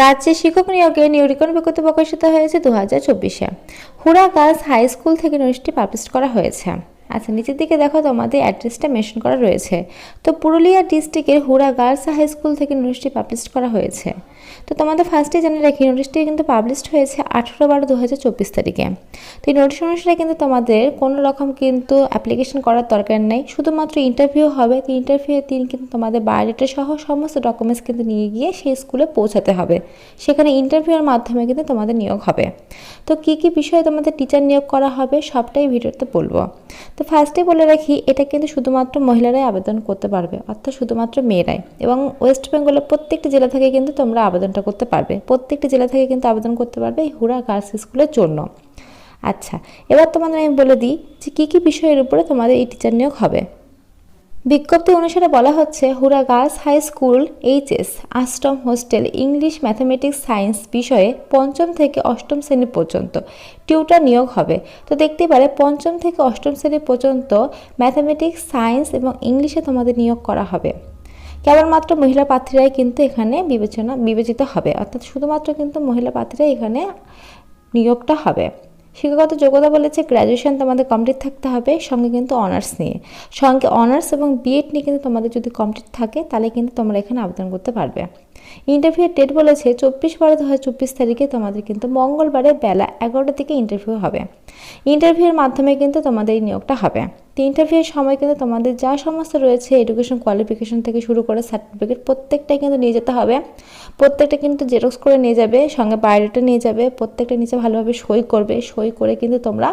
রাজ্যে শিক্ষক নিয়োগে নিউরিকন বিজ্ঞপ্তি প্রকাশিত হয়েছে দু হাজার চব্বিশে। হুরা গার্লস হাই স্কুল থেকে নোটিশটি পাবলিশ করা হয়েছে। আচ্ছা নিচের দিকে দেখো তোমাদের অ্যাড্রেসটা মেনশন করা রয়েছে। তো পুরুলিয়া ডিস্ট্রিক্টের হুড়া গার্লস হাই স্কুল থেকে নোটিশটি পাবলিশ করা হয়েছে। তো তোমাদের ফার্স্টে জেনে রাখি নোটিশটি কিন্তু পাবলিশড হয়েছে আঠেরো বারো দু হাজার চব্বিশ তারিখে। তো এই নোটিশ অনুসারে কিন্তু তোমাদের কোনো রকম কিন্তু অ্যাপ্লিকেশন করার দরকার নেই। শুধুমাত্র ইন্টারভিউ হবে, তো ইন্টারভিউ দিন কিন্তু তোমাদের বায়োডেটা সহ সমস্ত ডকুমেন্টস কিন্তু নিয়ে গিয়ে সেই স্কুলে পৌঁছাতে হবে। সেখানে ইন্টারভিউয়ের মাধ্যমে কিন্তু তোমাদের নিয়োগ হবে। তো কী কী বিষয়ে তোমাদের টিচার নিয়োগ করা হবে সবটাই ভিডিওতে বলব। তো ফার্স্টে বলে রাখি, এটা কিন্তু শুধুমাত্র মহিলারাই আবেদন করতে পারবে, অর্থাৎ শুধুমাত্র মেয়েরাই এবং ওয়েস্ট বেঙ্গলের প্রত্যেকটি জেলা থেকে কিন্তু তোমরা আবেদনটা করতে পারবে। প্রত্যেকটি জেলা থেকে কিন্তু আবেদন করতে পারবে এই হুড়া গার্লস স্কুলের জন্য। আচ্ছা এবার তোমাদের আমি বলে দিই যে কী কী বিষয়ের উপরে তোমাদের এই টিচার নিয়োগ হবে। বিজ্ঞপ্তি অনুসারে বলা হচ্ছে Hura girls high school HS আশ্রম হোস্টেল, ইংলিশ ম্যাথামেটিক্স সায়েন্স বিষয়ে পঞ্চম থেকে অষ্টম শ্রেণি পর্যন্ত টিউটার নিয়োগ হবে। তো দেখতে পারে, পঞ্চম থেকে অষ্টম শ্রেণি পর্যন্ত ম্যাথামেটিক্স, সায়েন্স এবং ইংলিশে তোমাদের নিয়োগ করা হবে। কেবলমাত্র মহিলা প্রার্থীরাই কিন্তু এখানে বিবেচনা, বিবেচিত হবে। অর্থাৎ শুধুমাত্র কিন্তু মহিলা প্রার্থীরাই এখানে নিয়োগটা হবে। শিক্ষাগত যোগ্যতা বলেছে গ্র্যাজুয়েশন তোমাদের কমপ্লিট থাকতে হবে, সঙ্গে কিন্তু অনার্স নিয়ে। সঙ্গে অনার্স এবং বিএড নিয়ে কিন্তু তোমাদের যদি কমপ্লিট থাকে, তাহলে কিন্তু তোমরা এখানে আবেদন করতে পারবে। ইন্টারভিউ ডেট বলেছে চব্বিশ বারো দু হাজার চব্বিশ তারিখে তোমাদের কিন্তু মঙ্গলবারে বেলা এগারোটা থেকে ইন্টারভিউ হবে। ইন্টারভিউয়ের মাধ্যমে কিন্তু তোমাদের এই নিয়োগটা হবে। তো ইন্টারভিউয়ের সময় কিন্তু তোমাদের যা সমস্ত রয়েছে এডুকেশন কোয়ালিফিকেশন থেকে শুরু করে সার্টিফিকেট প্রত্যেকটাই কিন্তু নিয়ে যেতে হবে। প্রত্যেকটা কিন্তু জেরক্স করে নিয়ে যাবে, সঙ্গে বায়োডাটা নিয়ে যাবে, প্রত্যেকটা নিচে ভালোভাবে সই করবে, সই করে কিন্তু তোমরা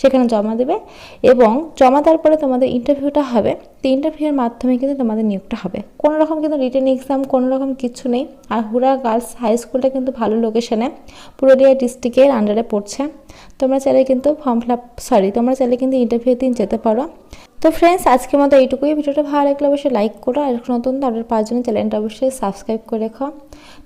সেখানে জমা দেবে এবং জমা দেওয়ার পরে তোমাদের ইন্টারভিউটা হবে। তো ইন্টারভিউয়ের মাধ্যমে কিন্তু তোমাদের নিয়োগটা হবে। কোনো রকম কিন্তু রিটেন এক্সাম কোনো রকম কিছু নেই। আর হুরা গার্লস হাই স্কুলটা কিন্তু ভালো লোকেশনে পুরুলিয়া ডিস্ট্রিক্টের আন্ডারে পড়ছে। তোমরা চাইলে কিন্তু ফর্ম ফিল সরি তোমরা চাইলে কিন্তু ইন্টারভিউ দিন যেতে পারো। তো ফ্রেন্ডস আজকের মতো এইটুকুই। ভিডিওটা ভালো লাগলে অবশ্যই লাইক করো। আর একটু নতুন পাওয়ার জন্য চ্যানেলটা অবশ্যই সাবস্ক্রাইব করে রেখো।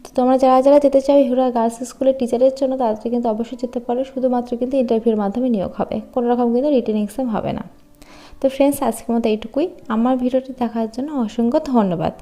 তো তোমরা যারা যারা যেতে চাও হিরা গার্লস স্কুলের টিচারের জন্য, তাদের কিন্তু অবশ্যই যেতে পারো। শুধুমাত্র কিন্তু ইন্টারভিউর মাধ্যমে নিয়োগ হবে। কোনো রকম কিন্তু রিটেন এক্সাম হবে না। তো ফ্রেন্ডস আজকের মতো এইটুকুই। আমার ভিডিওটি দেখার জন্য অসংখ্য ধন্যবাদ।